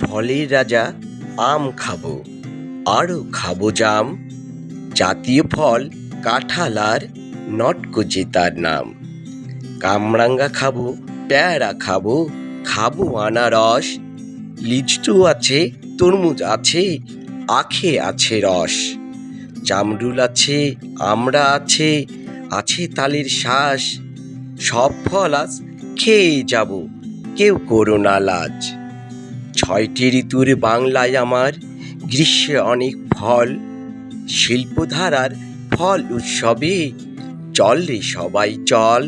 ফলের রাজা আম খাব। আরও খাব জাম। জাতীয় ফল কাঁঠাল আর নটকো তার নাম। কামরাঙ্গা খাব, পেয়ারা খাব খাব আনারস। লিচু আছে, তরমুজ আছে, আখে আছে রস। জামরুল আছে, আমড়া আছে আছে তালের শ্বাস সব ফল আজ খেয়ে যাব, কেউ করো না লাজ। ছয়টি ঋতুর বাংলায় আমার গ্রীষ্মে অনেক ফল শিল্পধারার ফল উৎসবে চল রে সবাই চল।